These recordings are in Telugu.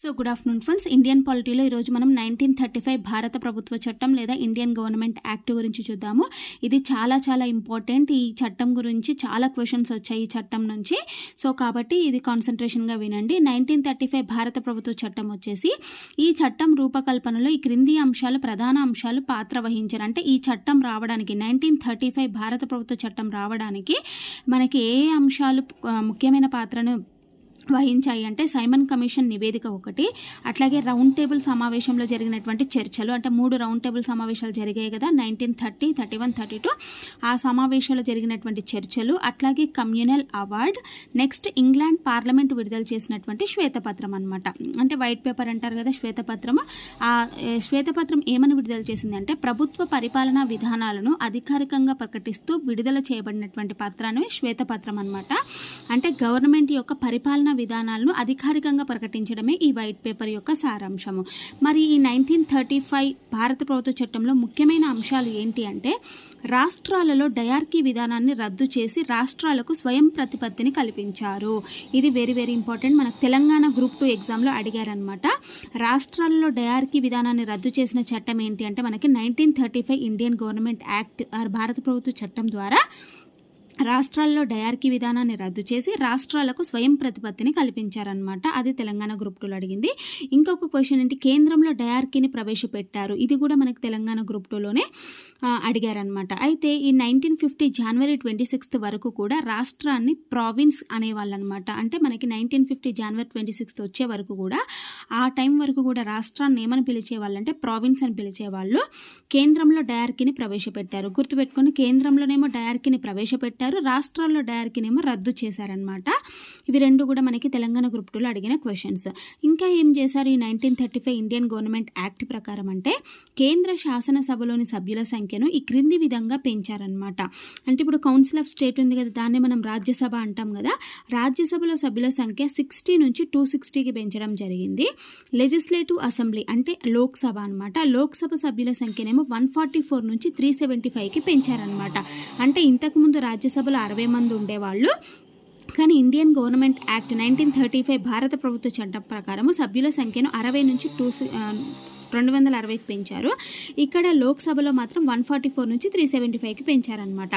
So good afternoon friends. Indian పాలిటీలో ఈరోజు మనం నైన్టీన్ థర్టీ ఫైవ్ భారత ప్రభుత్వ చట్టం లేదా ఇండియన్ గవర్నమెంట్ యాక్ట్ గురించి చూద్దాము. ఇది చాలా చాలా ఇంపార్టెంట్. ఈ చట్టం గురించి చాలా క్వశ్చన్స్ వచ్చాయి ఈ చట్టం నుంచి. సో కాబట్టి ఇది కాన్సన్ట్రేషన్గా వినండి. నైన్టీన్ థర్టీ ఫైవ్ భారత ప్రభుత్వ చట్టం వచ్చేసి ఈ చట్టం రూపకల్పనలో ఈ క్రింది అంశాలు ప్రధాన అంశాలు పాత్ర వహించారు. అంటే ఈ చట్టం రావడానికి నైన్టీన్ థర్టీ ఫైవ్ భారత ప్రభుత్వ చట్టం రావడానికి మనకి ఏ అంశాలు ముఖ్యమైన పాత్రను వహించాయి. అంటే సైమన్ కమిషన్ నివేదిక ఒకటి అట్లాగే రౌండ్ టేబుల్ సమావేశంలో జరిగినటువంటి చర్చలు అంటే మూడు రౌండ్ టేబుల్ సమావేశాలు జరిగాయి కదా nineteen thirty thirty one thirty two. ఆ సమావేశంలో జరిగినటువంటి చర్చలు అట్లాగే communal award next England parliament విడుదల చేసినటువంటి శ్వేతపత్రం అనమాట అంటే వైట్ పేపర్ అంటారు కదా శ్వేతపత్రము. ఆ శ్వేతపత్రం ఏమని విడుదల చేసింది అంటే ప్రభుత్వ పరిపాలనా విధానాలను అధికారికంగా ప్రకటిస్తూ విడుదల చేయబడినటువంటి పత్రాన్ని శ్వేతపత్రం అనమాట అంటే గవర్నమెంట్ యొక్క పరిపాలన విధానాలను అధికారికంగా ప్రకటించడమే ఈ వైట్ పేపర్ యొక్క సారాంశము. మరి ఈ నైన్టీన్ థర్టీ ఫైవ్ భారత ప్రభుత్వ చట్టంలో ముఖ్యమైన అంశాలు ఏంటి అంటే రాష్ట్రాలలో డయార్కీ విధానాన్ని రద్దు చేసి రాష్ట్రాలకు స్వయం ప్రతిపత్తిని కల్పించారు. ఇది వెరీ వెరీ ఇంపార్టెంట్ మనకు తెలంగాణ గ్రూప్ టూ ఎగ్జామ్లో అడిగారనమాట రాష్ట్రాలలో డయార్కీ విధానాన్ని రద్దు చేసిన చట్టం ఏంటి అంటే మనకి nineteen thirty five Indian government act or భారత ప్రభుత్వ చట్టం ద్వారా రాష్ట్రాల్లో డయార్కీ విధానాన్ని రద్దు చేసి రాష్ట్రాలకు స్వయం ప్రతిపత్తిని కల్పించారనమాట అది తెలంగాణ గ్రూప్ టూలో అడిగింది. ఇంకొక క్వశ్చన్ ఏంటి? కేంద్రంలో డయార్కీని ప్రవేశపెట్టారు. ఇది కూడా మనకి తెలంగాణ గ్రూప్ టూలోనే అడిగారనమాట అయితే ఈ నైన్టీన్ ఫిఫ్టీ జనవరి ట్వంటీ సిక్స్త్ వరకు కూడా రాష్ట్రాన్ని ప్రావిన్స్ అనేవాళ్ళనమాట అంటే మనకి నైన్టీన్ ఫిఫ్టీ జనవరి ట్వంటీ సిక్స్త్ వచ్చే వరకు కూడా ఆ టైం వరకు కూడా రాష్ట్రాన్ని ఏమని పిలిచేవాళ్ళంటే ప్రావిన్స్ అని పిలిచేవాళ్ళు. కేంద్రంలో డయార్కీని ప్రవేశపెట్టారు. గుర్తుపెట్టుకొని కేంద్రంలోనేమో డయార్కీని ప్రవేశపెట్టారు. రాష్ట్రాల్లో డయార్కీనేమో రద్దు చేశారనమాట ఇవి రెండు కూడా మనకి తెలంగాణ గ్రూప్ టూలో అడిగిన క్వశ్చన్స్ ఇంకా ఏం చేశారు? ఈ nineteen thirty five Indian government act ప్రకారం అంటే కేంద్ర శాసనసభలోని సభ్యుల సంఖ్యను ఈ క్రింది విధంగా పెంచారనమాట అంటే ఇప్పుడు కౌన్సిల్ ఆఫ్ స్టేట్ ఉంది కదా దాన్ని మనం రాజ్యసభ అంటాం కదా. రాజ్యసభలో సభ్యుల సంఖ్య సిక్స్టీ నుంచి టూ సిక్స్టీకి పెంచడం జరిగింది. లెజిస్లేటివ్ అసెంబ్లీ అంటే లోక్సభ అనమాట లోక్సభ సభ్యుల సంఖ్యనేమో వన్ ఫార్టీ ఫోర్ నుంచి త్రీ సెవెంటీ ఫైవ్కి పెంచారనమాట అంటే ఇంతకుముందు రాజ్యసభలో అరవై మంది ఉండేవాళ్ళు. కానీ Indian government act nineteen thirty five భారత ప్రభుత్వ చట్టం ప్రకారం సభ్యుల సంఖ్యను అరవై నుంచి టూ రెండు వందల అరవైకి పెంచారు. ఇక్కడ లోక్సభలో మాత్రం వన్ ఫార్టీ ఫోర్ నుంచి త్రీ సెవెంటీ ఫైవ్కి పెంచారనమాట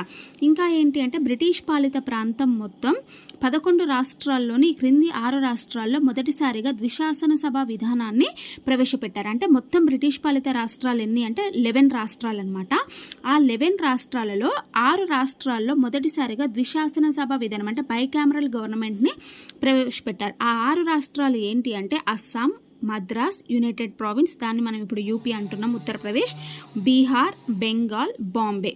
ఇంకా ఏంటి అంటే బ్రిటిష్ పాలిత ప్రాంతం మొత్తం పదకొండు రాష్ట్రాల్లోని క్రింది ఆరు రాష్ట్రాల్లో మొదటిసారిగా ద్విశాసన సభ విధానాన్ని ప్రవేశపెట్టారు. అంటే మొత్తం బ్రిటిష్ పాలిత రాష్ట్రాలు ఎన్ని అంటే లెవెన్ రాష్ట్రాలు అనమాట ఆ లెవెన్ రాష్ట్రాలలో ఆరు రాష్ట్రాల్లో మొదటిసారిగా ద్విశాసన సభ విధానం అంటే బైకామరల్ గవర్నమెంట్ని ప్రవేశపెట్టారు. ఆ ఆరు రాష్ట్రాలు ఏంటి అంటే అస్సాం మద్రాస్ యునైటెడ్ ప్రావిన్స్ దాన్ని మనం ఇప్పుడు యూపీ అంటున్నాం ఉత్తరప్రదేశ్ బీహార్ బెంగాల్ బాంబే.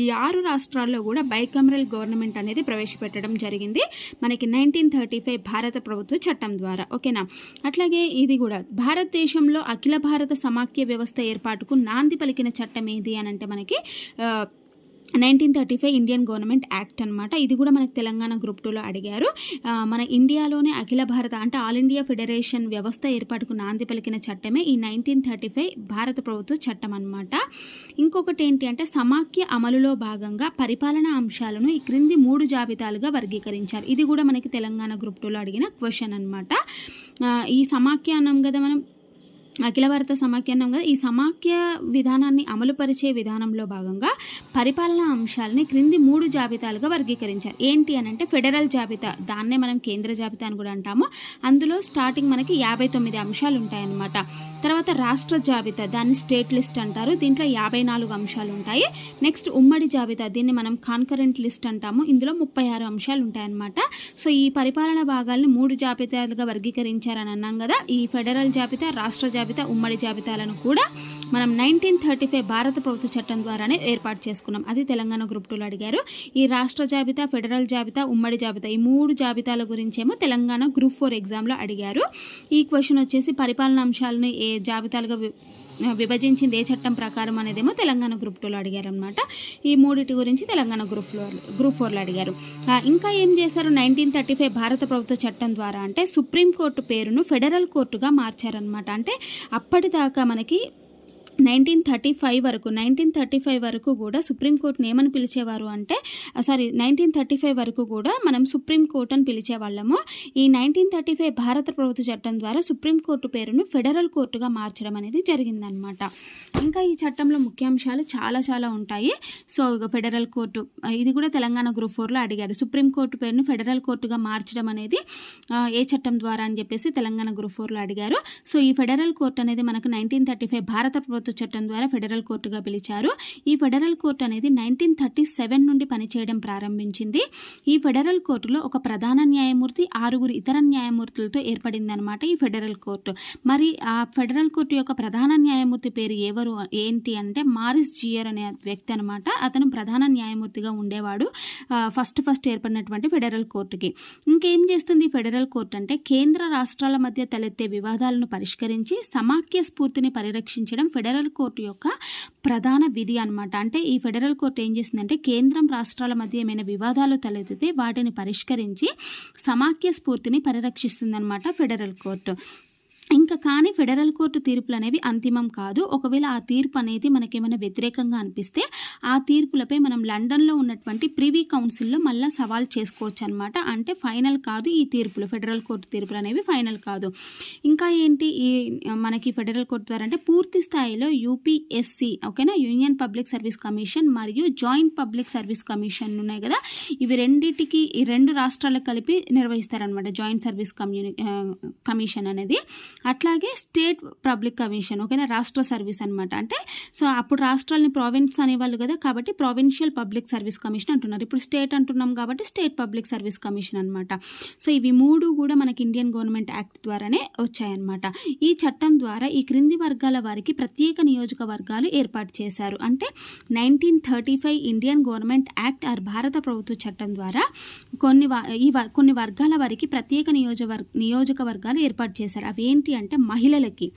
ఈ ఆరు రాష్ట్రాల్లో కూడా బైకమరల్ గవర్నమెంట్ అనేది ప్రవేశపెట్టడం జరిగింది. మనకి నైన్టీన్ థర్టీ ఫైవ్ భారత ప్రభుత్వ చట్టం ద్వారా ఓకేనా? అట్లాగే ఇది కూడా భారతదేశంలో అఖిల భారత సమాఖ్య వ్యవస్థ ఏర్పాటుకు నాంది పలికిన చట్టం ఏది అని అంటే మనకి nineteen thirty five Indian government act అనమాట ఇది కూడా మనకు తెలంగాణ గ్రూప్ టూలో అడిగారు. మన ఇండియాలోనే అఖిల భారత అంటే ఆల్ ఇండియా ఫెడరేషన్ వ్యవస్థ ఏర్పాటుకు నాంది పలికిన చట్టమే ఈ నైన్టీన్ థర్టీ ఫైవ్ భారత ప్రభుత్వ చట్టం అనమాట ఇంకొకటి ఏంటి అంటే సమాఖ్య అమలులో భాగంగా పరిపాలనా అంశాలను ఈ క్రింది మూడు జాబితాలుగా వర్గీకరించారు. ఇది కూడా మనకి తెలంగాణ గ్రూప్ టూలో అడిగిన క్వశ్చన్ అనమాట ఈ సమాఖ్య అన్నాం కదా మనం. అఖిల భారత సమాఖ్యానంగా కదా ఈ సమాఖ్య విధానాన్ని అమలుపరిచే విధానంలో భాగంగా పరిపాలనా అంశాలని క్రింది మూడు జాబితాలుగా వర్గీకరించారు. ఏంటి అని అంటే ఫెడరల్ జాబితా దాన్నే మనం కేంద్ర జాబితా అని కూడా అంటాము. అందులో స్టార్టింగ్ మనకి యాభై తొమ్మిది అంశాలు ఉంటాయన్నమాట. తర్వాత రాష్ట్ర జాబితా దాన్ని స్టేట్ లిస్ట్ అంటారు. దీంట్లో యాభై నాలుగు అంశాలు ఉంటాయి. నెక్స్ట్ ఉమ్మడి జాబితా దీన్ని మనం కాన్కరెంట్ లిస్ట్ అంటాము. ఇందులో ముప్పై ఆరు అంశాలు ఉంటాయన్నమాట. సో ఈ పరిపాలన భాగాల్ని మూడు జాబితాలుగా వర్గీకరించారని అన్నాం కదా. ఈ ఫెడరల్ జాబితా రాష్ట్ర జాబితా జాబితా ఉమ్మడి జాబితాలను కూడా మనం నైన్టీన్ థర్టీ ఫైవ్ భారత ప్రభుత్వ చట్టం ద్వారానే ఏర్పాటు చేసుకున్నాం. అది తెలంగాణ గ్రూప్ టూలో అడిగారు. ఈ రాష్ట్ర జాబితా ఫెడరల్ జాబితా ఉమ్మడి జాబితా ఈ మూడు జాబితాల గురించేమో తెలంగాణ గ్రూప్ ఫోర్ ఎగ్జామ్లో అడిగారు. ఈ క్వశ్చన్ వచ్చేసి పరిపాలన అంశాలను ఏ జాబితాలుగా విభజించింది ఏ చట్టం ప్రకారం అనేదేమో తెలంగాణ గ్రూప్ టూలో అడిగారు అనమాట ఈ మూడిటి గురించి తెలంగాణ గ్రూప్ ఫోర్ గ్రూప్ ఫోర్లో అడిగారు. ఇంకా ఏం చేశారు? నైన్టీన్ థర్టీ ఫైవ్ భారత ప్రభుత్వ చట్టం ద్వారా అంటే సుప్రీంకోర్టు పేరును ఫెడరల్ కోర్టుగా మార్చారనమాట అంటే అప్పటిదాకా మనకి నైన్టీన్ థర్టీ ఫైవ్ వరకు నైన్టీన్ థర్టీ ఫైవ్ వరకు కూడా సుప్రీంకోర్టుని ఏమని పిలిచేవారు అంటే సారీ నైన్టీన్ థర్టీ ఫైవ్ వరకు కూడా మనం సుప్రీంకోర్టు అని పిలిచేవాళ్ళము. ఈ నైన్టీన్ థర్టీ ఫైవ్ భారత ప్రభుత్వ చట్టం ద్వారా సుప్రీంకోర్టు పేరును ఫెడరల్ కోర్టుగా మార్చడం అనేది జరిగిందనమాట ఇంకా ఈ చట్టంలో ముఖ్యాంశాలు చాలా చాలా ఉంటాయి. సో ఇక ఫెడరల్ కోర్టు ఇది కూడా తెలంగాణ గ్రూప్ ఫోర్లో అడిగారు. సుప్రీంకోర్టు పేరును ఫెడరల్ కోర్టుగా మార్చడం అనేది ఏ చట్టం ద్వారా అని చెప్పేసి తెలంగాణ గ్రూప్ ఫోర్లో అడిగారు. సో ఈ ఫెడరల్ కోర్టు అనేది మనకు నైన్టీన్ థర్టీ ఫైవ్ భారత ప్రభుత్వ చట్టం ద్వారా ఫెడరల్ కోర్టుగా పిలిచారు. ఈ ఫెడరల్ కోర్టు అనేది నైన్టీన్ థర్టీ సెవెన్ నుండి పనిచేయడం ప్రారంభించింది. ఈ ఫెడరల్ కోర్టులో ఒక ప్రధాన న్యాయమూర్తి ఆరుగురు ఇతర న్యాయమూర్తులతో ఏర్పడిందనమాట ఈ ఫెడరల్ కోర్టు. మరి ఆ ఫెడరల్ కోర్టు యొక్క ప్రధాన న్యాయమూర్తి పేరు ఎవరు ఏంటి అంటే మారిస్ జియర్ అనే వ్యక్తి అనమాట అతను ప్రధాన న్యాయమూర్తిగా ఉండేవాడు ఫస్ట్ ఫస్ట్ ఏర్పడినటువంటి ఫెడరల్ కోర్టుకి. ఇంకేం చేస్తుంది ఫెడరల్ కోర్టు అంటే కేంద్ర రాష్ట్రాల మధ్య తలెత్తే వివాదాలను పరిష్కరించి సమాఖ్య స్ఫూర్తిని పరిరక్షించడం ఫెడరల్ ఫెడరల్ కోర్టు యొక్క ప్రధాన విధి అన్నమాట. అంటే ఈ ఫెడరల్ కోర్టు ఏం చేస్తుందంటే కేంద్రం రాష్ట్రాల మధ్య ఏమైనా వివాదాలు తలెత్తితే వాటిని పరిష్కరించి సమాఖ్య స్ఫూర్తిని పరిరక్షిస్తుందన్నమాట ఫెడరల్ కోర్టు. ఇక కానీ ఫెడరల్ కోర్టు తీర్పులు అనేవి అంతిమం కాదు. ఒకవేళ ఆ తీర్పు అనేది మనకేమైనా వ్యతిరేకంగా అనిపిస్తే ఆ తీర్పులపై మనం లండన్లో ఉన్నటువంటి ప్రివీ కౌన్సిల్లో మళ్ళీ సవాల్ చేసుకోవచ్చు అనమాట అంటే ఫైనల్ కాదు ఈ తీర్పులు. ఫెడరల్ కోర్టు తీర్పులు అనేవి ఫైనల్ కాదు. ఇంకా ఏంటి? ఈ మనకి ఫెడరల్ కోర్టు ద్వారా అంటే పూర్తి స్థాయిలో యూపీఎస్సి ఓకేనా? యూనియన్ పబ్లిక్ సర్వీస్ కమిషన్ మరియు జాయింట్ పబ్లిక్ సర్వీస్ కమిషన్ ఉన్నాయి కదా? ఇవి రెండిటికి ఈ రెండు రాష్ట్రాలకు కలిపి నిర్వహిస్తారనమాట జాయింట్ సర్వీస్ కమ్యూని కమిషన్ అనేది. అట్లాగే స్టేట్ పబ్లిక్ కమిషన్ ఓకేనా? రాష్ట్ర సర్వీస్ అనమాట అంటే సో అప్పుడు రాష్ట్రాలని ప్రావిన్స్ అనేవాళ్ళు కదా కాబట్టి ప్రావిన్షియల్ పబ్లిక్ సర్వీస్ కమిషన్ అంటున్నారు. ఇప్పుడు స్టేట్ అంటున్నాం కాబట్టి స్టేట్ పబ్లిక్ సర్వీస్ కమిషన్ అనమాట సో ఇవి మూడు కూడా మనకి ఇండియన్ గవర్నమెంట్ యాక్ట్ ద్వారానే వచ్చాయన్నమాట. ఈ చట్టం ద్వారా ఈ క్రింది వర్గాల వారికి ప్రత్యేక నియోజకవర్గాలు ఏర్పాటు చేశారు. అంటే nineteen thirty five Indian government act or భారత ప్రభుత్వ చట్టం ద్వారా కొన్ని వ- ఈ వ- కొన్ని వర్గాల వారికి ప్రత్యేక నియోజకవర్గ నియోజకవర్గాలు ఏర్పాటు చేశారు. అవి ఏంటి అంటే మహిళలకి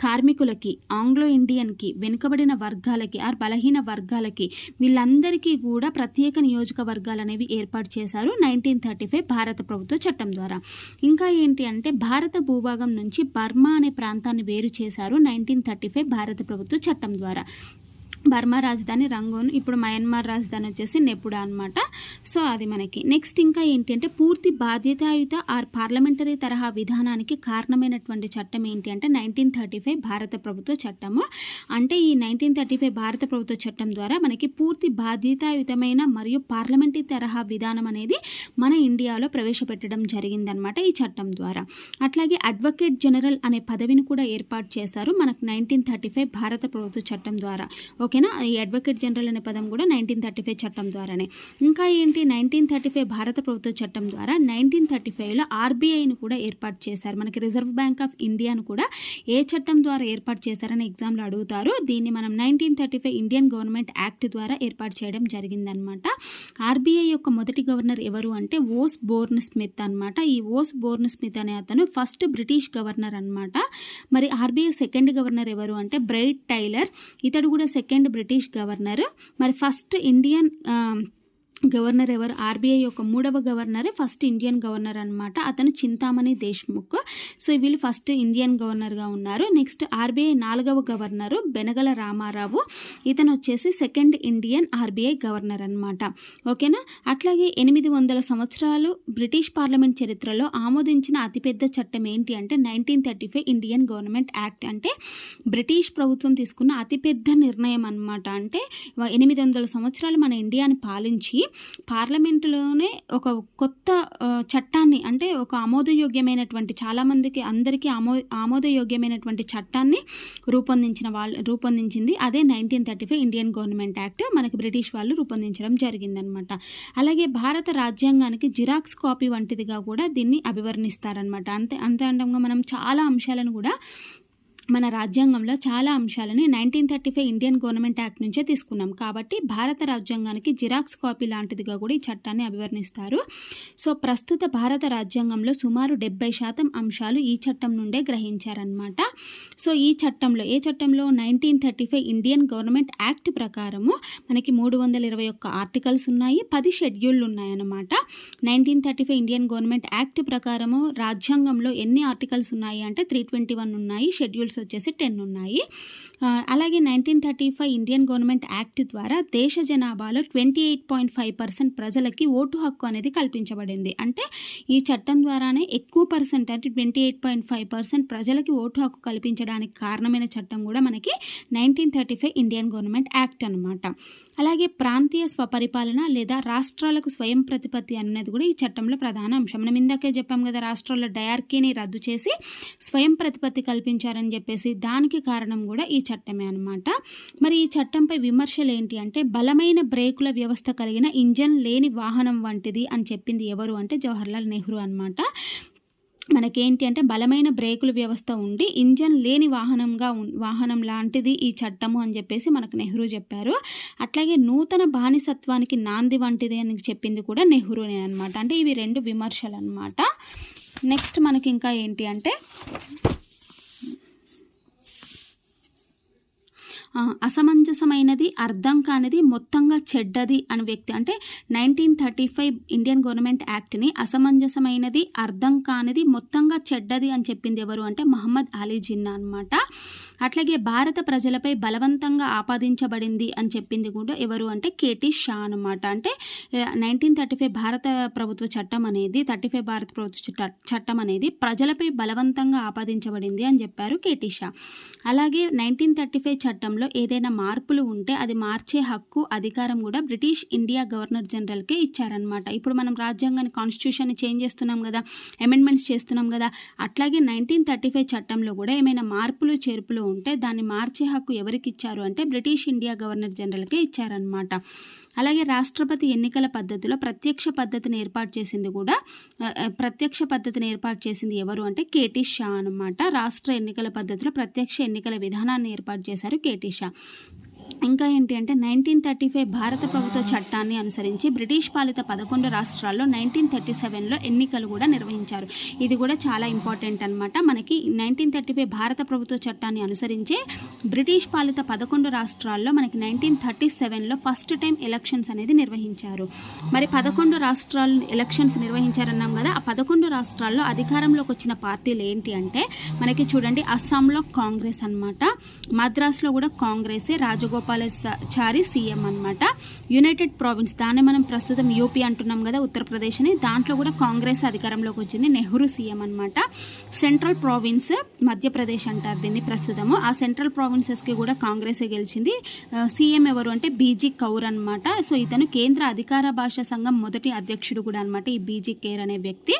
కార్మికులకి ఆంగ్లో ఇండియన్కి వెనుకబడిన వర్గాలకి ఆర్ బలహీన వర్గాలకి వీళ్ళందరికీ కూడా ప్రత్యేక నియోజకవర్గాలు అనేవి ఏర్పాటు చేశారు నైన్టీన్ థర్టీ ఫైవ్ భారత ప్రభుత్వ చట్టం ద్వారా. ఇంకా ఏంటి అంటే భారత భూభాగం నుంచి బర్మా అనే ప్రాంతాన్ని వేరు చేశారు నైన్టీన్ థర్టీ ఫైవ్ భారత ప్రభుత్వ చట్టం ద్వారా. బర్మా రాజధాని రంగూన్ ఇప్పుడు మయన్మార్ రాజధాని వచ్చేసి నెపుడా అనమాట సో అది మనకి. నెక్స్ట్ ఇంకా ఏంటంటే పూర్తి బాధ్యతాయుత ఆర్ పార్లమెంటరీ తరహా విధానానికి కారణమైనటువంటి చట్టం ఏంటి అంటే నైన్టీన్ థర్టీ ఫైవ్ భారత ప్రభుత్వ చట్టము. అంటే ఈ నైన్టీన్ థర్టీ ఫైవ్ భారత ప్రభుత్వ చట్టం ద్వారా మనకి పూర్తి బాధ్యతాయుతమైన మరియు పార్లమెంటరీ తరహా విధానం అనేది మన ఇండియాలో ప్రవేశపెట్టడం జరిగిందనమాట ఈ చట్టం ద్వారా. అట్లాగే అడ్వకేట్ జనరల్ అనే పదవిని కూడా ఏర్పాటు చేశారు మనకు నైన్టీన్ థర్టీ ఫైవ్ భారత ప్రభుత్వ చట్టం ద్వారా. ఓకే ఓకేనా? ఈ అడ్వకేట్ జనరల్ అనే పదం కూడా నైన్టీన్ థర్టీ ఫైవ్ చట్టం ద్వారానే. ఇంకా ఏంటి? నైన్టీన్ థర్టీ ఫైవ్ భారత ప్రభుత్వ చట్టం ద్వారా నైన్టీన్ థర్టీ ఫైవ్లో ఆర్బీఐని కూడా ఏర్పాటు చేశారు. మనకి రిజర్వ్ బ్యాంక్ ఆఫ్ ఇండియాను కూడా ఏ చట్టం ద్వారా ఏర్పాటు చేశారని ఎగ్జామ్లో అడుగుతారు. దీన్ని మనం nineteen thirty five Indian government act ద్వారా ఏర్పాటు చేయడం జరిగిందనమాట ఆర్బీఐ యొక్క మొదటి గవర్నర్ ఎవరు అంటే ఓస్ బోర్న్ స్మిత్ అన్నమాట. ఈ ఓస్ బోర్న్ స్మిత్ అనే అతను ఫస్ట్ బ్రిటిష్ గవర్నర్ అన్నమాట. మరి ఆర్బీఐ సెకండ్ గవర్నర్ ఎవరు అంటే బ్రైట్ టైలర్. ఇతడు కూడా సెకండ్ బ్రిటిష్ గవర్నర్. మరి ఫస్ట్ ఇండియన్ గవర్నర్ ఎవరు? ఆర్బీఐ యొక్క మూడవ గవర్నరే ఫస్ట్ ఇండియన్ గవర్నర్ అనమాట అతను చింతామణి దేశ్ముఖ్. సో వీళ్ళు ఫస్ట్ ఇండియన్ గవర్నర్గా ఉన్నారు. నెక్స్ట్ ఆర్బీఐ నాలుగవ గవర్నరు బెనగల రామారావు. ఇతను వచ్చేసి సెకండ్ ఇండియన్ ఆర్బీఐ గవర్నర్ అనమాట ఓకేనా? అట్లాగే ఎనిమిది వందల సంవత్సరాలు బ్రిటిష్ పార్లమెంట్ చరిత్రలో ఆమోదించిన అతిపెద్ద చట్టం ఏంటి అంటే nineteen thirty five Indian government act అంటే బ్రిటిష్ ప్రభుత్వం తీసుకున్న అతిపెద్ద నిర్ణయం అన్నమాట. అంటే ఎనిమిది వందల సంవత్సరాలు మన ఇండియాని పాలించి పార్లమెంటులోనే ఒక కొత్త చట్టాన్ని అంటే ఒక ఆమోదయోగ్యమైనటువంటి చాలామందికి అందరికీ ఆమో ఆమోదయోగ్యమైనటువంటి చట్టాన్ని రూపొందించిన వాళ్ళు రూపొందించింది. అదే nineteen thirty five Indian government act మనకి బ్రిటిష్ వాళ్ళు రూపొందించడం జరిగిందనమాట. అలాగే భారత రాజ్యాంగానికి జిరాక్స్ కాపీ వంటిదిగా కూడా దీన్ని అభివర్ణిస్తారనమాట. అంతే అంతే అండంగా మనం చాలా అంశాలను కూడా మన రాజ్యాంగంలో చాలా అంశాలని nineteen thirty five Indian government act నుంచే తీసుకున్నాం. కాబట్టి భారత రాజ్యాంగానికి జిరాక్స్ కాపీ లాంటిదిగా కూడా ఈ చట్టాన్ని అభివర్ణిస్తారు. సో ప్రస్తుత భారత రాజ్యాంగంలో సుమారు డెబ్బై శాతం అంశాలు ఈ చట్టం నుండే గ్రహించారనమాట సో ఈ చట్టంలో ఏ చట్టంలో? Nineteen thirty five Indian government act ప్రకారము మనకి మూడు వందల ఇరవై ఒక్క ఆర్టికల్స్ ఉన్నాయి పది షెడ్యూళ్ళు ఉన్నాయన్నమాట. Nineteen thirty five Indian government act ప్రకారము రాజ్యాంగంలో ఎన్ని ఆర్టికల్స్ ఉన్నాయి అంటే త్రీ ట్వంటీ వన్ ఉన్నాయి షెడ్యూల్స్ స్టేట్స్ వచ్చేసి టెన్ ఉన్నాయి. అలాగే nineteen thirty five Indian government act ద్వారా దేశ జనాభాలో twenty eight point five percent ప్రజలకి ఓటు హక్కు అనేది కల్పించబడింది. అంటే ఈ చట్టం ద్వారానే ఎక్కువ పర్సెంట్ అంటే twenty eight point five percent ప్రజలకి ఓటు హక్కు కల్పించడానికి కారణమైన చట్టం కూడా మనకి nineteen thirty five Indian government act అనమాట అలాగే ప్రాంతీయ స్వపరిపాలన లేదా రాష్ట్రాలకు స్వయం ప్రతిపత్తి అనేది కూడా ఈ చట్టంలో ప్రధాన అంశం. మనం ఇందాకే చెప్పాం కదా రాష్ట్రాల్లో డయార్కీని రద్దు చేసి స్వయం ప్రతిపత్తి కల్పించారని చెప్పి చెప్పేసి దానికి కారణం కూడా ఈ చట్టమే అనమాట మరి ఈ చట్టంపై విమర్శలు ఏంటి అంటే బలమైన బ్రేకుల వ్యవస్థ కలిగిన ఇంజన్ లేని వాహనం వంటిది అని చెప్పింది ఎవరు అంటే జవహర్లాల్ నెహ్రూ అనమాట మనకేంటి అంటే బలమైన బ్రేకుల వ్యవస్థ ఉండి ఇంజన్ లేని వాహనంగా ఉం- వాహనం లాంటిది ఈ చట్టము అని చెప్పేసి మనకు నెహ్రూ చెప్పారు. అట్లాగే నూతన బానిసత్వానికి నాంది వంటిది అని చెప్పింది కూడా నెహ్రూనే అనమాట అంటే ఇవి రెండు విమర్శలు అనమాట నెక్స్ట్ మనకి ఇంకా ఏంటి అంటే అసమంజసమైనది అర్థం కానిది మొత్తంగా చెడ్డది అని వ్యక్తి. అంటే nineteen thirty five Indian government యాక్ట్ని అసమంజసమైనది అర్థం కానిది మొత్తంగా చెడ్డది అని చెప్పింది ఎవరు అంటే మహమ్మద్ అలీ జిన్నా అనమాట అట్లాగే భారత ప్రజలపై బలవంతంగా ఆపాదించబడింది అని చెప్పింది కూడా ఎవరు అంటే కేటీ షా అనమాట అంటే నైన్టీన్ థర్టీ ఫైవ్ భారత ప్రభుత్వ చట్టం అనేది థర్టీ ఫైవ్ భారత ప్రభుత్వ చట్ట- చట్టం అనేది ప్రజలపై బలవంతంగా ఆపాదించబడింది అని చెప్పారు కేటీ షా. అలాగే నైన్టీన్ థర్టీ ఫైవ్ చట్టంలో ఏదైనా మార్పులు ఉంటే అది మార్చే హక్కు అధికారం కూడా బ్రిటిష్ ఇండియా గవర్నర్ జనరల్కే ఇచ్చారనమాట ఇప్పుడు మనం రాజ్యాంగాన్ని కాన్స్టిట్యూషన్ చేంజ్ చేస్తున్నాం కదా అమెండ్మెంట్స్ చేస్తున్నాం కదా అట్లాగే నైన్టీన్ థర్టీ ఫైవ్ చట్టంలో కూడా ఏమైనా మార్పులు చేర్పులు ఉంటే దాన్ని మార్చే హక్కు ఎవరికి ఇచ్చారు అంటే బ్రిటిష్ ఇండియా గవర్నర్ జనరల్కే ఇచ్చారనమాట అలాగే రాష్ట్రపతి ఎన్నికల పద్ధతిలో ప్రత్యక్ష పద్ధతిని ఏర్పాటు చేసింది కూడా ప్రత్యక్ష పద్ధతిని ఏర్పాటు చేసింది ఎవరు అంటే కేటీ షా అనమాట రాష్ట్ర ఎన్నికల పద్ధతిలో ప్రత్యక్ష ఎన్నికల విధానాన్ని ఏర్పాటు చేశారు కేటీ షా. ఇంకా ఏంటి అంటే నైన్టీన్ థర్టీ ఫైవ్ భారత ప్రభుత్వ చట్టాన్ని అనుసరించి బ్రిటిష్ పాలిత పదకొండు రాష్ట్రాల్లో నైన్టీన్ థర్టీ సెవెన్లో ఎన్నికలు కూడా నిర్వహించారు. ఇది కూడా చాలా ఇంపార్టెంట్ అనమాట మనకి నైన్టీన్ థర్టీ ఫైవ్ భారత ప్రభుత్వ చట్టాన్ని అనుసరించి బ్రిటిష్ పాలిత పదకొండు రాష్ట్రాల్లో మనకి నైన్టీన్ థర్టీ సెవెన్లో ఫస్ట్ టైం ఎలక్షన్స్ అనేది నిర్వహించారు. మరి పదకొండు రాష్ట్రాలు ఎలక్షన్స్ నిర్వహించారన్నాం కదా ఆ పదకొండు రాష్ట్రాల్లో అధికారంలోకి వచ్చిన పార్టీలు ఏంటి అంటే మనకి చూడండి అస్సాంలో కాంగ్రెస్ అన్నమాట. మద్రాసులో కూడా కాంగ్రెసే రాజగోపాలాచారి సీఎం అన్నమాట. యునైటెడ్ ప్రావిన్స్ దాన్ని మనం ప్రస్తుతం యూపీ అంటున్నాం కదా ఉత్తరప్రదేశ్ అని. దాంట్లో కూడా కాంగ్రెస్ అధికారంలోకి వచ్చింది నెహ్రూ సీఎం అనమాట సెంట్రల్ ప్రావిన్స్ మధ్యప్రదేశ్ అంటారు దీన్ని ప్రస్తుతము. ఆ సెంట్రల్ ప్రావిన్సెస్కి కూడా కాంగ్రెసే గెలిచింది. సీఎం ఎవరు అంటే బీజీ కౌర్ అనమాట సో ఇతను కేంద్ర అధికార భాషా సంఘం మొదటి అధ్యక్షుడు కూడా అనమాట ఈ బీజీ కేర్ అనే వ్యక్తి.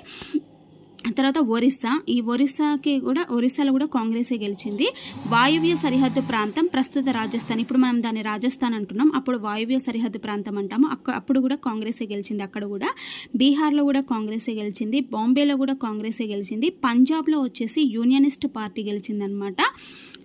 తర్వాత ఒరిస్సా. ఈ ఒరిస్సాకి కూడా ఒరిస్సాలో కూడా కాంగ్రెసే గెలిచింది. వాయువ్య సరిహద్దు ప్రాంతం ప్రస్తుత రాజస్థాన్. ఇప్పుడు మనం దాన్ని రాజస్థాన్ అంటున్నాం. అప్పుడు వాయువ్య సరిహద్దు ప్రాంతం అంటాము. అక్కడ అప్పుడు కూడా కాంగ్రెసే గెలిచింది. అక్కడ కూడా బీహార్లో కూడా కాంగ్రెసే గెలిచింది. బాంబేలో కూడా కాంగ్రెసే గెలిచింది. పంజాబ్లో వచ్చేసి యూనియనిస్ట్ పార్టీ గెలిచిందనమాట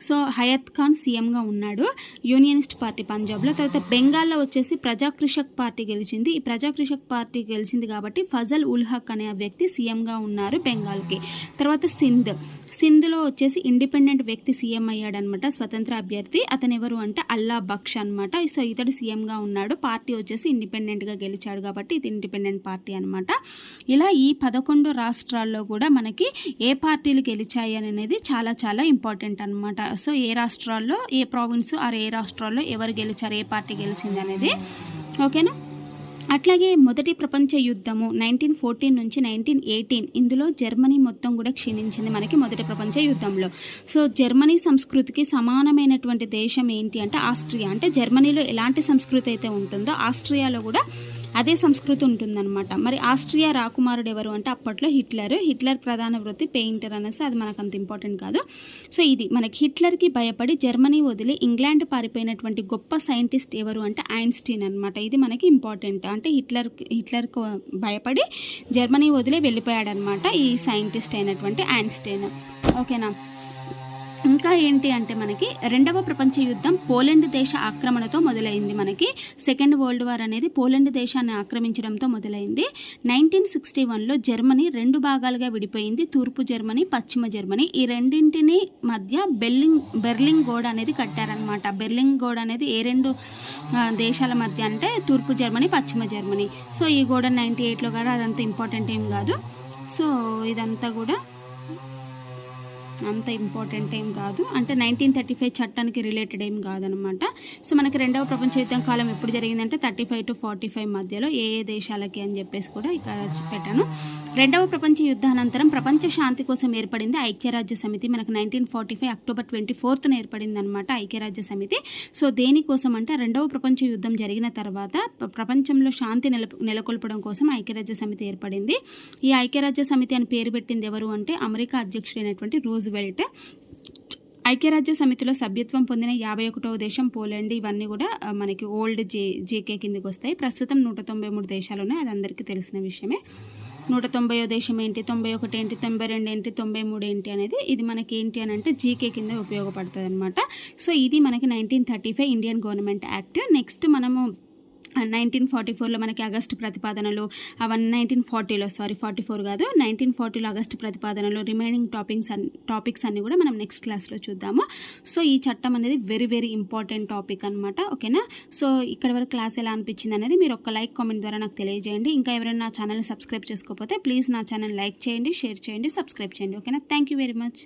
సో హయత్ ఖాన్ సీఎంగా ఉన్నాడు. యూనియనిస్ట్ పార్టీ పంజాబ్లో. తర్వాత బెంగాల్లో వచ్చేసి ప్రజాకృషక్ పార్టీ గెలిచింది. ఈ ప్రజాకృషక్ పార్టీ గెలిచింది కాబట్టి ఫజల్ ఉల్ హక్ అనే వ్యక్తి సీఎంగా ఉన్నారు బెంగాల్ బెంగాల్కి తర్వాత సింధ్. సింధ్లో వచ్చేసి ఇండిపెండెంట్ వ్యక్తి సీఎం అయ్యాడనమాట స్వతంత్ర అభ్యర్థి. అతను ఎవరు అంటే అల్లా బక్ష్ అనమాట సో ఇతడు సీఎంగా ఉన్నాడు. పార్టీ వచ్చేసి ఇండిపెండెంట్గా గెలిచాడు కాబట్టి ఇది ఇండిపెండెంట్ పార్టీ అనమాట ఇలా ఈ పదకొండు రాష్ట్రాల్లో కూడా మనకి ఏ పార్టీలు గెలిచాయి అనేది చాలా చాలా ఇంపార్టెంట్ అనమాట సో ఏ రాష్ట్రాల్లో ఏ ప్రావిన్స్ ఆర్ ఏ రాష్ట్రాల్లో ఎవరు గెలిచారు ఏ పార్టీ గెలిచింది అనేది. ఓకేనా? అట్లాగే మొదటి ప్రపంచ యుద్ధము నైన్టీన్ ఫోర్టీన్ నుంచి నైన్టీన్ ఎయిటీన్. ఇందులో జర్మనీ మొత్తం కూడా క్షీణించింది మనకి మొదటి ప్రపంచ యుద్ధంలో. సో జర్మనీ సంస్కృతికి సమానమైనటువంటి దేశం ఏంటి అంటే ఆస్ట్రియా. అంటే జర్మనీలో ఎలాంటి సంస్కృతి అయితే ఉంటుందో ఆస్ట్రియాలో కూడా అదే సంస్కృతి ఉంటుందన్నమాట. మరి ఆస్ట్రియా రాకుమారుడు ఎవరు అంటే అప్పట్లో హిట్లర్. హిట్లర్ ప్రధాన వృత్తి పెయింటర్ అనేసి అది మనకు అంత ఇంపార్టెంట్ కాదు. సో ఇది మనకి హిట్లర్కి భయపడి జర్మనీ వదిలి ఇంగ్లాండ్ పారిపోయినటువంటి గొప్ప సైంటిస్ట్ ఎవరు అంటే ఐన్స్టీన్ అనమాట ఇది మనకి ఇంపార్టెంట్. అంటే హిట్లర్ హిట్లర్కు భయపడి జర్మనీ వదిలి వెళ్ళిపోయాడనమాట ఈ సైంటిస్ట్ అయినటువంటి ఐన్స్టీన్. ఓకేనా? ఇంకా ఏంటి అంటే మనకి రెండవ ప్రపంచ యుద్ధం పోలెండ్ దేశ ఆక్రమణతో మొదలైంది మనకి. సెకండ్ వరల్డ్ వార్ అనేది పోలెండ్ దేశాన్ని ఆక్రమించడంతో మొదలైంది. నైన్టీన్ సిక్స్టీ వన్లో జర్మనీ రెండు భాగాలుగా విడిపోయింది. తూర్పు జర్మనీ పశ్చిమ జర్మనీ. ఈ రెండింటిని మధ్య బెల్లింగ్ బెర్లింగ్ గోడ అనేది కట్టారనమాట బెర్లింగ్ గోడ అనేది ఏ రెండు దేశాల మధ్య అంటే తూర్పు జర్మనీ పశ్చిమ జర్మనీ. సో ఈ గోడ నైంటీ ఎయిట్లో కదా అదంతా ఇంపార్టెంట్ ఏం కాదు. సో ఇదంతా కూడా అంత ఇంపార్టెంట్ ఏం కాదు. అంటే నైన్టీన్ థర్టీ ఫైవ్ చట్టానికి రిలేటెడ్ ఏం కాదనమాట. సో మనకి రెండవ ప్రపంచ యుద్ధం కాలం ఎప్పుడు జరిగిందంటే thirty five to forty five మధ్యలో ఏ ఏ దేశాలకి అని చెప్పేసి కూడా ఇక్కడ పెట్టాను రెండవ ప్రపంచ యుద్ధానంతరం ప్రపంచ శాంతి కోసం ఏర్పడింది ఐక్యరాజ్య సమితి. మనకు nineteen forty five October twenty ఫోర్త్న ఏర్పడింది అనమాట ఐక్యరాజ్య సమితి. సో దేనికోసం అంటే రెండవ ప్రపంచ యుద్ధం జరిగిన తర్వాత ప్రపంచంలో శాంతి నెల నెలకొల్పడం కోసం ఐక్యరాజ్య సమితి ఏర్పడింది. ఈ ఐక్యరాజ్య సమితి అని పేరు పెట్టింది ఎవరు అంటే అమెరికా అధ్యక్షుడైనటువంటి రోజ్వెల్ట్. ఐక్యరాజ్య సమితిలో సభ్యత్వం పొందిన యాభై ఒకటవ దేశం పోలాండ్. ఇవన్నీ కూడా మనకి ఓల్డ్ జే జేకే కిందకి వస్తాయి. ప్రస్తుతం నూట తొంభై మూడు దేశాలు ఉన్నాయి అది అందరికీ తెలిసిన విషయమే. నూట తొంభైయో దేశం ఏంటి? తొంభై ఒకటి ఏంటి? తొంభై రెండు ఏంటి? తొంభై మూడు ఏంటి అనేది ఇది మనకి ఏంటి అని అంటే జీకే కింద ఉపయోగపడుతుంది అనమాట సో ఇది మనకి nineteen thirty five Indian government act. Next మనము నైన్టీన్ ఫార్టీ ఫోర్లో మనకి ఆగస్టు ప్రతిపాదనలు అవన్నీ నైన్టీన్ ఫార్టీలో సారీ ఫార్టీ ఫోర్ కాదు నైన్టీన్ ఫార్టీలో ఆగస్టు ప్రతిపాదనలు రిమైనింగ్ టాపిక్స్ అన్ టాపిక్స్ అన్నీ కూడా మనం నెక్స్ట్ క్లాస్లో చూద్దాము. సో ఈ చట్టం అనేది వెరీ వెరీ ఇంపార్టెంట్ టాపిక్ అనమాట ఓకేనా? సో ఇక్కడ వరకు క్లాస్ ఎలా అనిపించింది అనేది మీరు ఒక లైక్ కామెంట్ ద్వారా నాకు తెలియజేయండి. ఇంకా ఎవరైనా నా ఛానల్ని సబ్స్క్రైబ్ చేసుకోకపోతే ప్లీజ్ నా ఛానల్ లైక్ చేయండి షేర్ చేయండి సబ్స్క్రైబ్ చేయండి ఓకేనా? Thank you very much